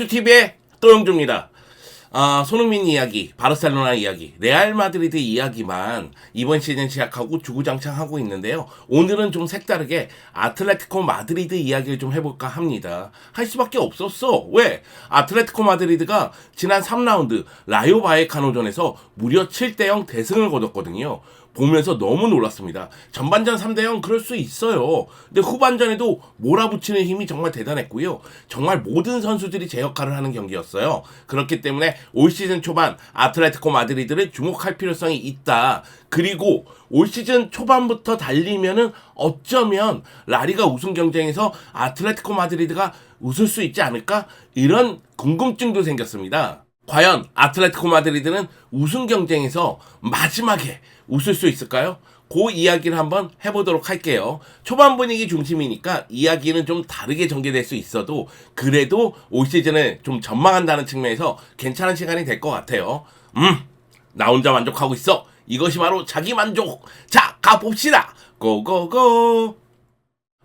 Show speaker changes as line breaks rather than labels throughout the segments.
또영주TV의 또영주입니다. 아, 손흥민 이야기, 바르셀로나 이야기, 레알 마드리드 이야기만 이번 시즌 시작하고 주구장창하고 있는데요. 오늘은 좀 색다르게 아틀레티코 마드리드 이야기를 좀 해볼까 합니다. 할 수밖에 없었어. 왜? 아틀레티코 마드리드가 지난 3라운드 라요 바에카노전에서 무려 7대0 대승을 거뒀거든요. 보면서 너무 놀랐습니다. 전반전 3대0 그럴 수 있어요. 근데 후반전에도 몰아붙이는 힘이 정말 대단했고요. 정말 모든 선수들이 제 역할을 하는 경기였어요. 그렇기 때문에 올 시즌 초반 아틀레티코 마드리드를 주목할 필요성이 있다. 그리고 올 시즌 초반부터 달리면은 어쩌면 라리가 우승 경쟁에서 아틀레티코 마드리드가 웃을 수 있지 않을까? 이런 궁금증도 생겼습니다. 과연 아틀레티코 마드리드는 우승 경쟁에서 마지막에 웃을 수 있을까요? 그 이야기를 한번 해보도록 할게요. 초반 분위기 중심이니까 이야기는 좀 다르게 전개될 수 있어도 그래도 올 시즌을 좀 전망한다는 측면에서 괜찮은 시간이 될 것 같아요. 음, 나 혼자 만족하고 있어. 이것이 바로 자기 만족. 자, 가봅시다. 고고고.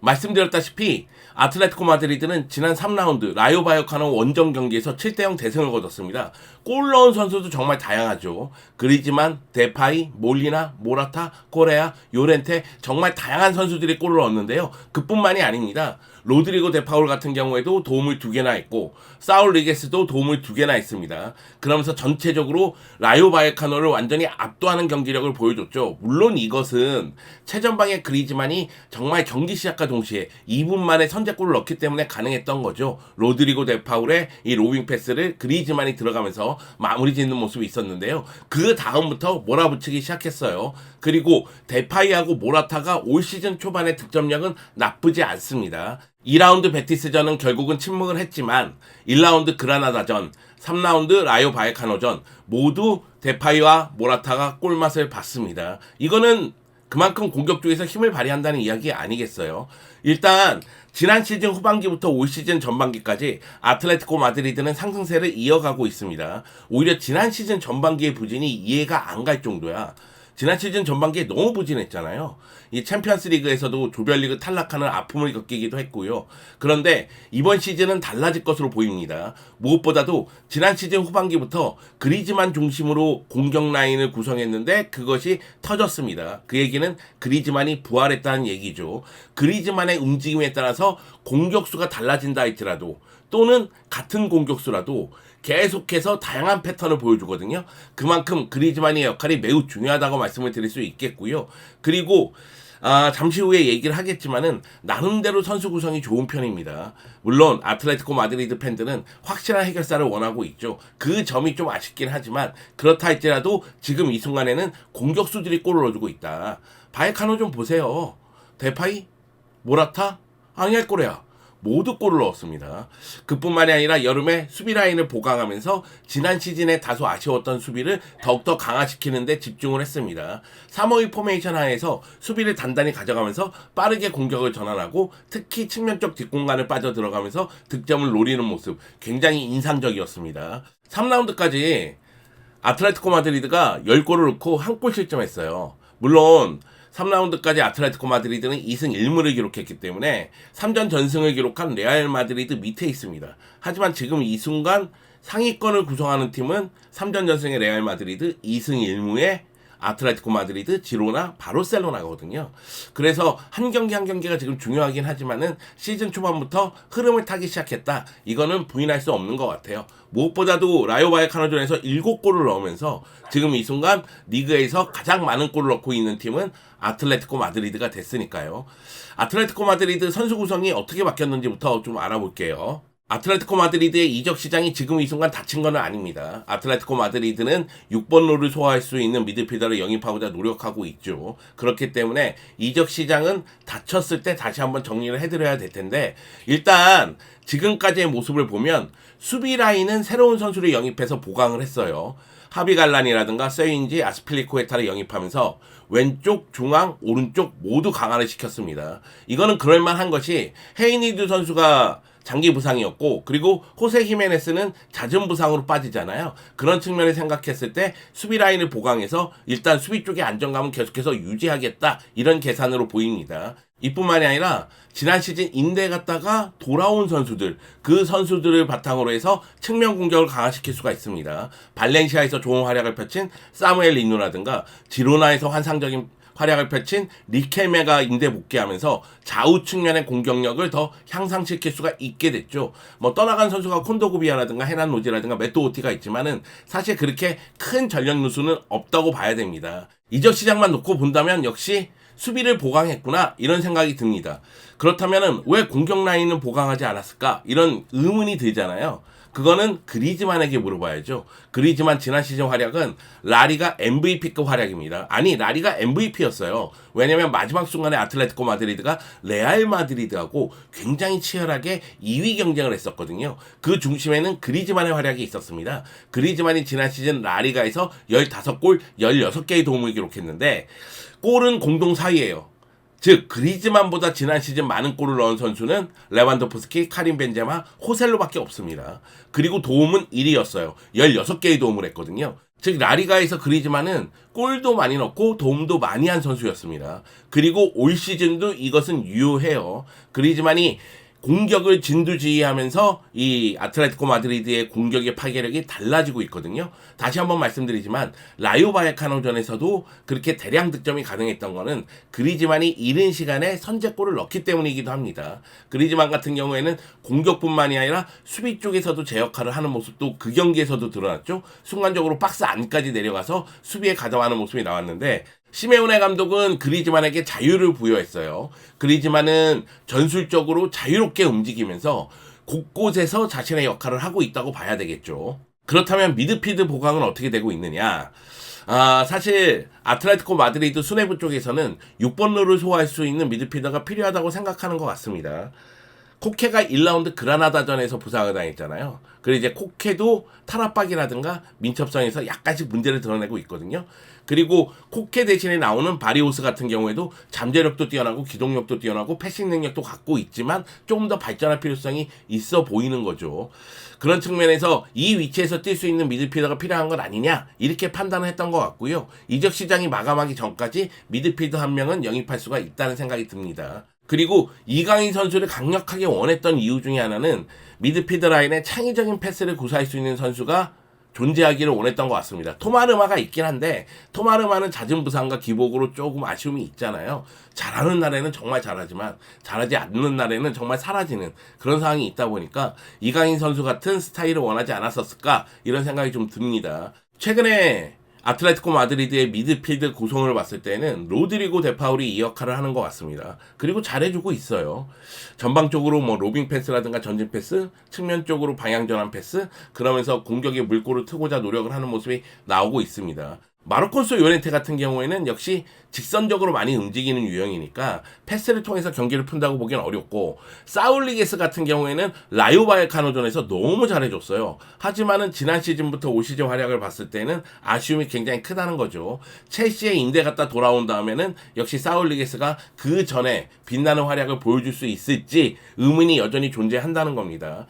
말씀드렸다시피 아틀레티코 마드리드는 지난 3라운드 라요 바이오카노 원정 경기에서 7대0 대승을 거뒀습니다. 골 넣은 선수도 정말 다양하죠. 그리지만 데파이, 몰리나, 모라타, 코레아, 요렌테 정말 다양한 선수들이 골을 넣었는데요. 그뿐만이 아닙니다. 로드리고 데파울 같은 경우에도 도움을 두 개나 했고 사울 리게스도 도움을 두 개나 했습니다. 그러면서 전체적으로 라요 바이카노를 완전히 압도하는 경기력을 보여줬죠. 물론 이것은 최전방의 그리즈만이 정말 경기 시작과 동시에 2분 만에 선제골을 넣기 때문에 가능했던 거죠. 로드리고 데파울의 이 로빙 패스를 그리즈만이 들어가면서 마무리 짓는 모습이 있었는데요. 그 다음부터 몰아붙이기 시작했어요. 그리고 데파이하고 모라타가 올 시즌 초반의 득점력은 나쁘지 않습니다. 2라운드 베티스전은 결국은 침묵을 했지만 1라운드 그라나다전, 3라운드 라요 바에카노전 모두 데파이와 모라타가 골맛을 봤습니다. 이거는 그만큼 공격 쪽에서 힘을 발휘한다는 이야기 아니겠어요? 일단 지난 시즌 후반기부터 올 시즌 전반기까지 아틀레티코 마드리드는 상승세를 이어가고 있습니다. 오히려 지난 시즌 전반기의 부진이 이해가 안 갈 정도야. 지난 시즌 전반기에 너무 부진했잖아요. 이 챔피언스 리그에서도 조별리그 탈락하는 아픔을 겪기도 했고요. 그런데 이번 시즌은 달라질 것으로 보입니다. 무엇보다도 지난 시즌 후반기부터 그리즈만 중심으로 공격 라인을 구성했는데 그것이 터졌습니다. 그 얘기는 그리즈만이 부활했다는 얘기죠. 그리즈만의 움직임에 따라서 공격수가 달라진다 할지라도 또는 같은 공격수라도 계속해서 다양한 패턴을 보여주거든요. 그만큼 그리즈만의 역할이 매우 중요하다고 말씀을 드릴 수 있겠고요. 그리고 아, 잠시 후에 얘기를 하겠지만은 나름대로 선수 구성이 좋은 편입니다. 물론 아틀레티코 마드리드 팬들은 확실한 해결사를 원하고 있죠. 그 점이 좀 아쉽긴 하지만 그렇다 할지라도 지금 이 순간에는 공격수들이 골을 넣어주고 있다. 바이카노 좀 보세요. 데파이, 모라타, 앙헬 꼬레아. 모두 골을 넣었습니다. 그뿐만이 아니라 여름에 수비 라인을 보강하면서 지난 시즌에 다소 아쉬웠던 수비를 더욱더 강화시키는데 집중을 했습니다. 352 포메이션 하에서 수비를 단단히 가져가면서 빠르게 공격을 전환하고 특히 측면 쪽 뒷공간을 빠져 들어가면서 득점을 노리는 모습 굉장히 인상적이었습니다. 3라운드까지 아틀레티코 마드리드가 10골을 넣고 한 골 실점했어요. 물론 3라운드까지 아틀레티코 마드리드는 2승 1무를 기록했기 때문에 3전 전승을 기록한 레알 마드리드 밑에 있습니다. 하지만 지금 이 순간 상위권을 구성하는 팀은 3전 전승의 레알 마드리드, 2승 1무의 아틀레티코 마드리드, 지로나, 바르셀로나거든요. 그래서 한 경기 한 경기가 지금 중요하긴 하지만은 시즌 초반부터 흐름을 타기 시작했다. 이거는 부인할 수 없는 것 같아요. 무엇보다도 라요 바이카노전에서 7골을 넣으면서 지금 이 순간 리그에서 가장 많은 골을 넣고 있는 팀은 아틀레티코 마드리드가 됐으니까요. 아틀레티코 마드리드 선수 구성이 어떻게 바뀌었는지부터 좀 알아볼게요. 아틀레티코 마드리드의 이적 시장이 지금 이 순간 닫힌 건 아닙니다. 아틀레티코 마드리드는 6번로를 소화할 수 있는 미드필더를 영입하고자 노력하고 있죠. 그렇기 때문에 이적 시장은 닫혔을 때 다시 한번 정리를 해드려야 될 텐데 일단 지금까지의 모습을 보면 수비 라인은 새로운 선수를 영입해서 보강을 했어요. 하비갈란이라든가 세인지 아스필리코에타를 영입하면서 왼쪽, 중앙, 오른쪽 모두 강화를 시켰습니다. 이거는 그럴만한 것이 헤이니드 선수가 장기 부상이었고 그리고 호세 히메네스는 잦은 부상으로 빠지잖아요. 그런 측면을 생각했을 때 수비 라인을 보강해서 일단 수비 쪽의 안정감은 계속해서 유지하겠다 이런 계산으로 보입니다. 이뿐만이 아니라 지난 시즌 인대 갔다가 돌아온 선수들 그 선수들을 바탕으로 해서 측면 공격을 강화시킬 수가 있습니다. 발렌시아에서 좋은 활약을 펼친 사무엘 리누라든가 지로나에서 환상적인 활약을 펼친 리켈메가 인대 복귀하면서 좌우 측면의 공격력을 더 향상시킬 수가 있게 됐죠. 뭐 떠나간 선수가 콘도구비아라든가 헤난 로지라든가 메토오티가 있지만은 사실 그렇게 큰 전력 누수는 없다고 봐야 됩니다. 이적 시장만 놓고 본다면 역시 수비를 보강했구나 이런 생각이 듭니다. 그렇다면은 왜 공격 라인은 보강하지 않았을까 이런 의문이 들잖아요. 그거는 그리즈만에게 물어봐야죠. 그리즈만 지난 시즌 활약은 라리가 MVP급 활약입니다. 아니 라리가 MVP였어요. 왜냐면 마지막 순간에 아틀레티코 마드리드가 레알 마드리드하고 굉장히 치열하게 2위 경쟁을 했었거든요. 그 중심에는 그리즈만의 활약이 있었습니다. 그리즈만이 지난 시즌 라리가에서 15골 16개의 도움을 기록했는데 골은 공동 4위예요. 즉 그리즈만보다 지난 시즌 많은 골을 넣은 선수는 레반도프스키, 카림 벤제마, 호셀로밖에 없습니다. 그리고 도움은 1위였어요. 16개의 도움을 했거든요. 즉 라리가에서 그리즈만은 골도 많이 넣고 도움도 많이 한 선수였습니다. 그리고 올 시즌도 이것은 유효해요. 그리즈만이 공격을 진두지휘하면서 이 아틀레티코 마드리드의 공격의 파괴력이 달라지고 있거든요. 다시 한번 말씀드리지만 라요 바이카노전에서도 그렇게 대량 득점이 가능했던 거는 그리즈만이 이른 시간에 선제골을 넣기 때문이기도 합니다. 그리즈만 같은 경우에는 공격뿐만이 아니라 수비 쪽에서도 제 역할을 하는 모습도 그 경기에서도 드러났죠. 순간적으로 박스 안까지 내려가서 수비에 가담하는 모습이 나왔는데 시메오네 감독은 그리즈만에게 자유를 부여했어요. 그리즈만은 전술적으로 자유롭게 움직이면서 곳곳에서 자신의 역할을 하고 있다고 봐야 되겠죠. 그렇다면 미드필드 보강은 어떻게 되고 있느냐? 아, 사실 아틀레티코 마드리드 수뇌부 쪽에서는 6번로를 소화할 수 있는 미드필더가 필요하다고 생각하는 것 같습니다. 코케가 1라운드 그라나다전에서 부상을 당했잖아요. 그리고 이제 코케도 탈압박이라든가 민첩성에서 약간씩 문제를 드러내고 있거든요. 그리고 코케 대신에 나오는 바리오스 같은 경우에도 잠재력도 뛰어나고 기동력도 뛰어나고 패싱 능력도 갖고 있지만 조금 더 발전할 필요성이 있어 보이는 거죠. 그런 측면에서 이 위치에서 뛸 수 있는 미드필더가 필요한 건 아니냐 이렇게 판단을 했던 것 같고요. 이적 시장이 마감하기 전까지 미드필더 한 명은 영입할 수가 있다는 생각이 듭니다. 그리고 이강인 선수를 강력하게 원했던 이유 중에 하나는 미드필더 라인에 창의적인 패스를 구사할 수 있는 선수가 존재하기를 원했던 것 같습니다. 토마르마가 있긴 한데 토마르마는 잦은 부상과 기복으로 조금 아쉬움이 있잖아요. 잘하는 날에는 정말 잘하지만 잘하지 않는 날에는 정말 사라지는 그런 상황이 있다 보니까 이강인 선수 같은 스타일을 원하지 않았었을까 이런 생각이 좀 듭니다. 최근에 아틀레티코 마드리드의 미드필드 구성을 봤을 때는 로드리고 데파울이 이 역할을 하는 것 같습니다. 그리고 잘해주고 있어요. 전방적으로 뭐 로빙 패스라든가 전진 패스, 측면 쪽으로 방향 전환 패스, 그러면서 공격의 물꼬를 트고자 노력을 하는 모습이 나오고 있습니다. 마르코스 요렌테 같은 경우에는 역시 직선적으로 많이 움직이는 유형이니까 패스를 통해서 경기를 푼다고 보기엔 어렵고 사울리게스 같은 경우에는 라요 바이카노전에서 너무 잘해줬어요. 하지만은 지난 시즌부터 올 시즌 활약을 봤을 때는 아쉬움이 굉장히 크다는 거죠. 첼시에 인대 갔다 돌아온 다음에는 역시 사울리게스가 그 전에 빛나는 활약을 보여줄 수 있을지 의문이 여전히 존재한다는 겁니다.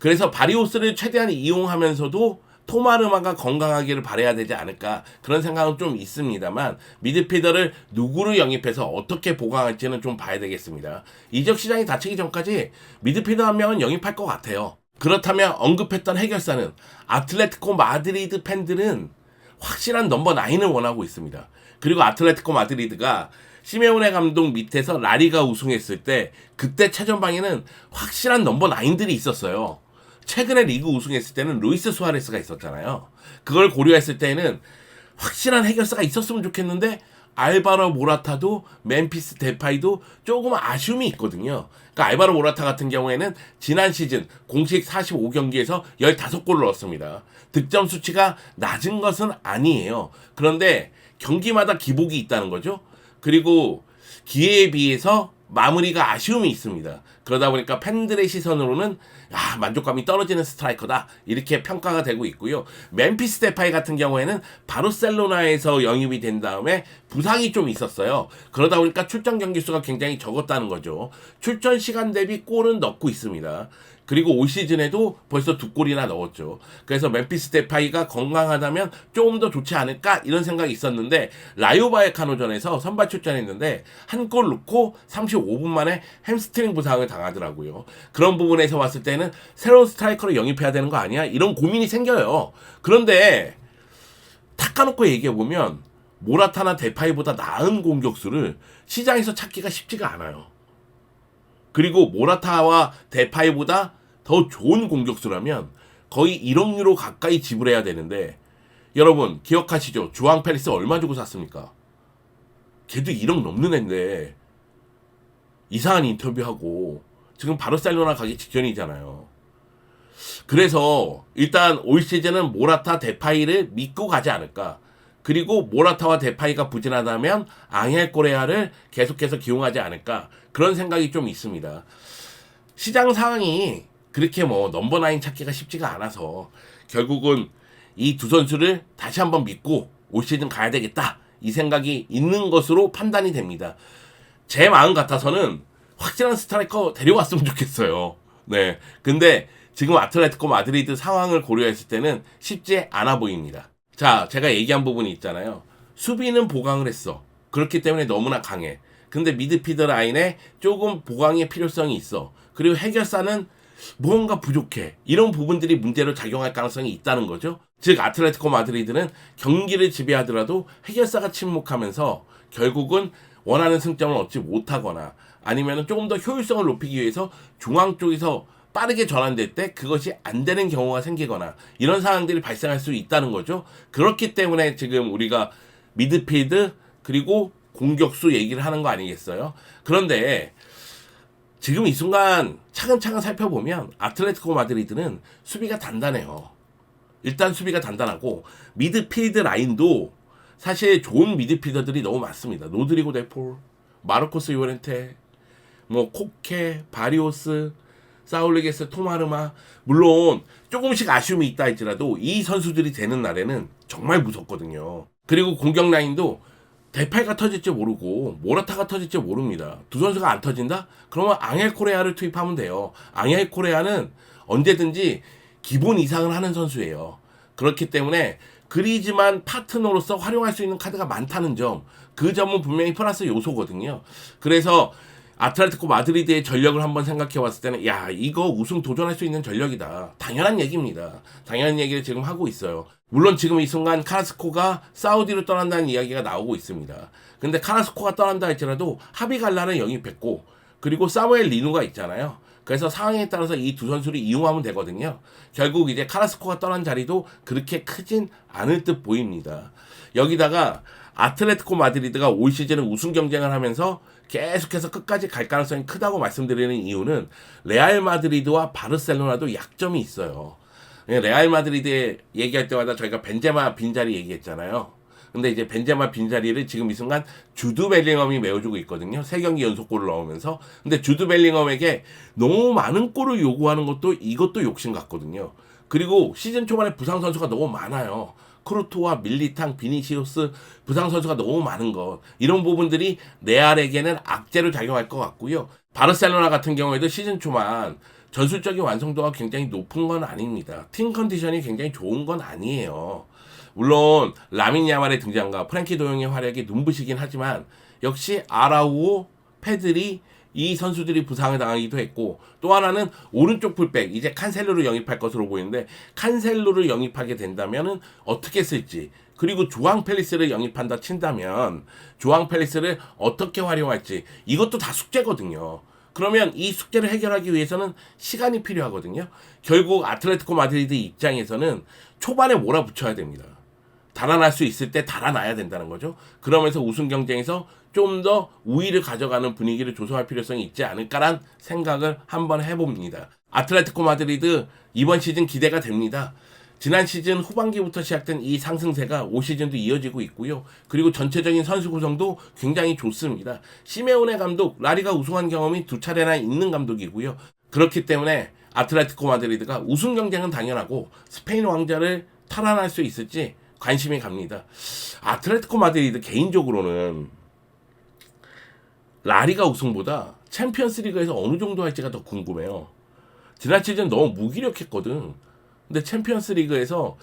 그래서 바리오스를 최대한 이용하면서도 토마르마가 건강하기를 바래야 되지 않을까 그런 생각은 좀 있습니다만 미드필더를 누구를 영입해서 어떻게 보강할지는 좀 봐야 되겠습니다. 이적 시장이 닫히기 전까지 미드필더 한 명은 영입할 것 같아요. 그렇다면 언급했던 해결사는 아틀레티코 마드리드 팬들은 확실한 넘버 9을 원하고 있습니다. 그리고 아틀레티코 마드리드가 시메오네 감독 밑에서 라리가 우승했을 때 그때 최전방에는 확실한 넘버 9들이 있었어요. 최근에 리그 우승했을 때는 루이스 수아레스가 있었잖아요. 그걸 고려했을 때는 확실한 해결사가 있었으면 좋겠는데 알바로 모라타도 멤피스 데파이도 조금 아쉬움이 있거든요. 그러니까 알바로 모라타 같은 경우에는 지난 시즌 공식 45경기에서 15골을 넣었습니다. 득점 수치가 낮은 것은 아니에요. 그런데 경기마다 기복이 있다는 거죠. 그리고 기회에 비해서 마무리가 아쉬움이 있습니다. 그러다 보니까 팬들의 시선으로는 야, 만족감이 떨어지는 스트라이커다. 이렇게 평가가 되고 있고요. 멤피스 데파이 같은 경우에는 바르셀로나에서 영입이 된 다음에 부상이 좀 있었어요. 그러다 보니까 출전 경기 수가 굉장히 적었다는 거죠. 출전 시간 대비 골은 넣고 있습니다. 그리고 올 시즌에도 벌써 두 골이나 넣었죠. 그래서 멤피스 데파이가 건강하다면 조금 더 좋지 않을까 이런 생각이 있었는데 라이오 바이카노전에서 선발 출전했는데 한 골 넣고 35분 만에 햄스트링 부상을 당하더라고요. 그런 부분에서 봤을 때는 새로운 스트라이커를 영입해야 되는 거 아니야? 이런 고민이 생겨요. 그런데 탁 까놓고 얘기해 보면 모라타나 데파이보다 나은 공격수를 시장에서 찾기가 쉽지가 않아요. 그리고 모라타와 데파이보다 더 좋은 공격수라면 거의 1억 유로 가까이 지불해야 되는데 여러분 기억하시죠? 주앙 펠리스 얼마 주고 샀습니까? 걔도 1억 넘는 애인데 이상한 인터뷰하고 지금 바르셀로나 가기 직전이잖아요. 그래서 일단 올 시즌은 모라타 데파이를 믿고 가지 않을까. 그리고 모라타와 데파이가 부진하다면 앙헬 꼬레아를 계속해서 기용하지 않을까. 그런 생각이 좀 있습니다. 시장 상황이 그렇게 뭐 넘버 나인 찾기가 쉽지가 않아서 결국은 이 두 선수를 다시 한번 믿고 올 시즌 가야 되겠다. 이 생각이 있는 것으로 판단이 됩니다. 제 마음 같아서는 확실한 스트라이커 데려왔으면 좋겠어요. 네. 근데 지금 아틀레티코 마드리드 상황을 고려했을 때는 쉽지 않아 보입니다. 자, 제가 얘기한 부분이 있잖아요. 수비는 보강을 했어. 그렇기 때문에 너무나 강해. 근데 미드피드 라인에 조금 보강의 필요성이 있어. 그리고 해결사는 무언가 부족해. 이런 부분들이 문제로 작용할 가능성이 있다는 거죠. 즉 아틀레티코 마드리드는 경기를 지배하더라도 해결사가 침묵하면서 결국은 원하는 승점을 얻지 못하거나 아니면 조금 더 효율성을 높이기 위해서 중앙 쪽에서 빠르게 전환될 때 그것이 안 되는 경우가 생기거나 이런 상황들이 발생할 수 있다는 거죠. 그렇기 때문에 지금 우리가 미드필드 그리고 공격수 얘기를 하는 거 아니겠어요? 그런데 지금 이 순간 차근차근 살펴보면 아틀레티코 마드리드는 수비가 단단해요. 일단 수비가 단단하고 미드필드 라인도 사실 좋은 미드필더들이 너무 많습니다. 노드리고 데폴, 마르코스 요렌테, 뭐 코케, 바리오스, 사울리게스, 토마르마 물론 조금씩 아쉬움이 있다 할지라도 이 선수들이 되는 날에는 정말 무섭거든요. 그리고 공격 라인도 대팔가 터질지 모르고 모라타가 터질지 모릅니다. 두 선수가 안 터진다? 그러면 앙헬 코레아를 투입하면 돼요. 앙헬 코레아는 언제든지 기본 이상을 하는 선수예요. 그렇기 때문에 그리지만 파트너로서 활용할 수 있는 카드가 많다는 점, 그 점은 분명히 플러스 요소거든요. 그래서 아틀레티코 마드리드의 전력을 한번 생각해 봤을 때는 야 이거 우승 도전할 수 있는 전력이다. 당연한 얘기입니다. 당연한 얘기를 지금 하고 있어요. 물론 지금 이 순간 카라스코가 사우디로 떠난다는 이야기가 나오고 있습니다. 근데 카라스코가 떠난다 할지라도 하비 갈라는 영입했고 그리고 사무엘 리누가 있잖아요. 그래서 상황에 따라서 이 두 선수를 이용하면 되거든요. 결국 이제 카라스코가 떠난 자리도 그렇게 크진 않을 듯 보입니다. 여기다가 아틀레티코 마드리드가 올 시즌은 우승 경쟁을 하면서 계속해서 끝까지 갈 가능성이 크다고 말씀드리는 이유는 레알 마드리드와 바르셀로나도 약점이 있어요. 레알 마드리드 얘기할 때마다 저희가 벤제마 빈자리 얘기했잖아요. 근데 이제 벤제마 빈자리를 지금 이 순간 주드 벨링엄이 메워주고 있거든요. 세 경기 연속골을 넣으면서. 근데 주드 벨링엄에게 너무 많은 골을 요구하는 것도 이것도 욕심 같거든요. 그리고 시즌 초반에 부상 선수가 너무 많아요. 크루토와 밀리탕, 비니시우스 부상 선수가 너무 많은 것 이런 부분들이 레알에게는 악재로 작용할 것 같고요. 바르셀로나 같은 경우에도 시즌 초만 전술적인 완성도가 굉장히 높은 건 아닙니다. 팀 컨디션이 굉장히 좋은 건 아니에요. 물론 라민 야말의 등장과 프랭키 도용의 활약이 눈부시긴 하지만 역시 아라우오, 페들이 이 선수들이 부상을 당하기도 했고 또 하나는 오른쪽 풀백 이제 칸셀로를 영입할 것으로 보이는데 칸셀로를 영입하게 된다면은 어떻게 쓸지 그리고 조앙 펠리스를 영입한다 친다면 조앙 펠리스를 어떻게 활용할지 이것도 다 숙제거든요. 그러면 이 숙제를 해결하기 위해서는 시간이 필요하거든요. 결국 아틀레티코 마드리드 입장에서는 초반에 몰아붙여야 됩니다. 달아날 수 있을 때 달아나야 된다는 거죠. 그러면서 우승 경쟁에서 좀 더 우위를 가져가는 분위기를 조성할 필요성이 있지 않을까란 생각을 한번 해봅니다. 아틀레티코 마드리드 이번 시즌 기대가 됩니다. 지난 시즌 후반기부터 시작된 이 상승세가 올 시즌도 이어지고 있고요. 그리고 전체적인 선수 구성도 굉장히 좋습니다. 시메오네 감독, 라리가 우승한 경험이 두 차례나 있는 감독이고요. 그렇기 때문에 아틀레티코 마드리드가 우승 경쟁은 당연하고 스페인 왕자를 탈환할 수 있을지 관심이 갑니다. 아틀레티코 마드리드 개인적으로는 라리가 우승보다 챔피언스 리그에서 어느 정도 할지가 더 궁금해요. 지난 시즌 너무 무기력했거든. 근데 챔피언스 리그에서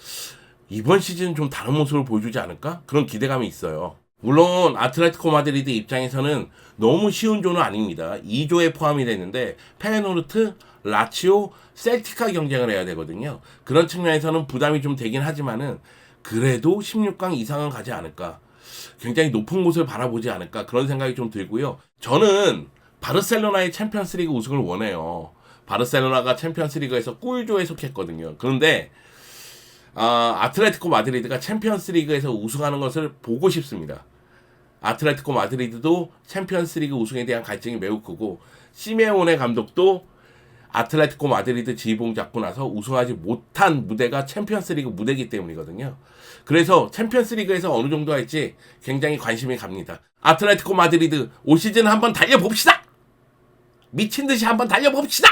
이번 시즌 좀 다른 모습을 보여주지 않을까? 그런 기대감이 있어요. 물론 아틀레티코 마드리드 입장에서는 너무 쉬운 조는 아닙니다. 2조에 포함이 되는데 페노르트, 라치오, 셀티카 경쟁을 해야 되거든요. 그런 측면에서는 부담이 좀 되긴 하지만은 그래도 16강 이상은 가지 않을까. 굉장히 높은 곳을 바라보지 않을까 그런 생각이 좀 들고요. 저는 바르셀로나의 챔피언스리그 우승을 원해요. 바르셀로나가 챔피언스리그에서 꿀조에 속했거든요. 그런데 아, 아틀레티코 마드리드가 챔피언스리그에서 우승하는 것을 보고 싶습니다. 아틀레티코 마드리드도 챔피언스리그 우승에 대한 갈증이 매우 크고 시메오네 감독도 아틀레티코 마드리드 지휘봉 잡고 나서 우승하지 못한 무대가 챔피언스리그 무대이기 때문이거든요. 그래서 챔피언스리그에서 어느 정도 할지 굉장히 관심이 갑니다. 아틀레티코 마드리드 올 시즌 한번 달려봅시다. 미친 듯이 한번 달려봅시다.